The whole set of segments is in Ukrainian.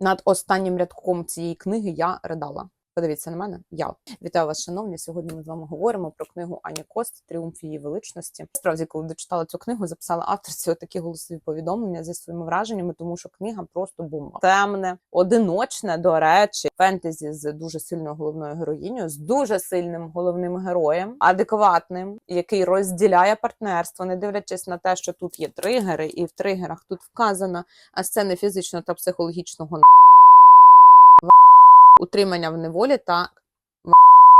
Над останнім рядком цієї книги я ридала. Подивіться на мене. Я вітаю вас, шановні. Сьогодні ми з вами говоримо про книгу Ані Кост Тріумф її величності. Справді, коли дочитала цю книгу, записала авторці отакі голосові повідомлення зі своїми враженнями, тому що книга просто бомба. Темне, одиночне, до речі, фентезі з дуже сильною головною героїнею, з дуже сильним головним героєм, адекватним, який розділяє партнерство, не дивлячись на те, що тут є тригери, і в тригерах тут вказано сцени фізичного та психологічного утримання в неволі та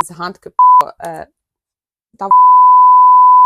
згадки е, та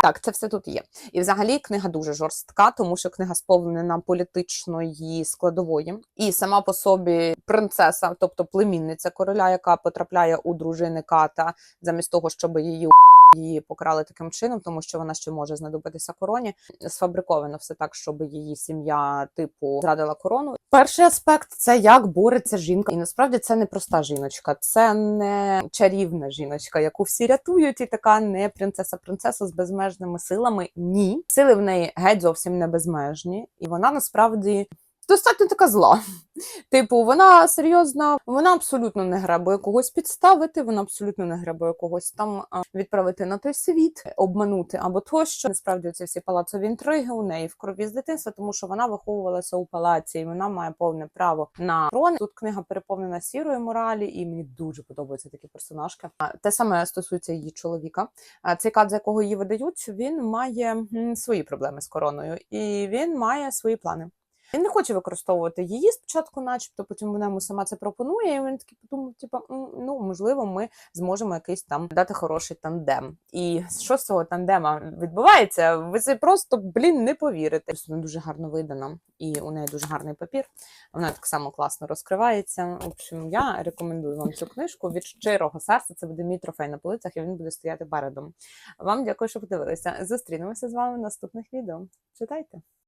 так, це все тут є. І взагалі книга дуже жорстка, тому що книга сповнена політичної складової, і сама по собі принцеса, тобто племінниця короля, яка потрапляє у дружини ката, замість того, щоб її її покрали таким чином, тому що вона ще може знадобитися короні. Сфабриковано все так, щоб її сім'я типу зрадила корону. Перший аспект це як бореться жінка, і насправді це не проста жіночка, це не чарівна жіночка, яку всі рятують, і така не принцеса-принцеса з безмежними силами. Ні, сили в неї геть зовсім не безмежні, і вона насправді. Достатньо така зла. Типу, вона серйозна, вона абсолютно не гребує когось підставити, вона абсолютно не гребує когось там відправити на той світ, обманути або тощо. Насправді ці всі палацові інтриги у неї в крові з дитинства, тому що вона виховувалася у палаці, і вона має повне право на трон. Тут книга переповнена сірої моралі, і мені дуже подобаються такі персонажки. Те саме стосується її чоловіка. Цей кат, якого її видають, він має свої проблеми з короною, і він має свої плани. Він не хоче використовувати її спочатку, начебто, потім вона йому сама це пропонує. І він такий подумав, типу, ну можливо, ми зможемо якийсь там дати хороший тандем. І що з цього тандема відбувається? Ви це просто блін не повірите. Вона дуже гарно видана, і у неї дуже гарний папір. Вона так само класно розкривається. В общем, я рекомендую вам цю книжку від щирого серця. Це буде мій трофей на полицях, і він буде стояти передом. Вам дякую, що подивилися. Зустрінемося з вами в наступних відео. Читайте.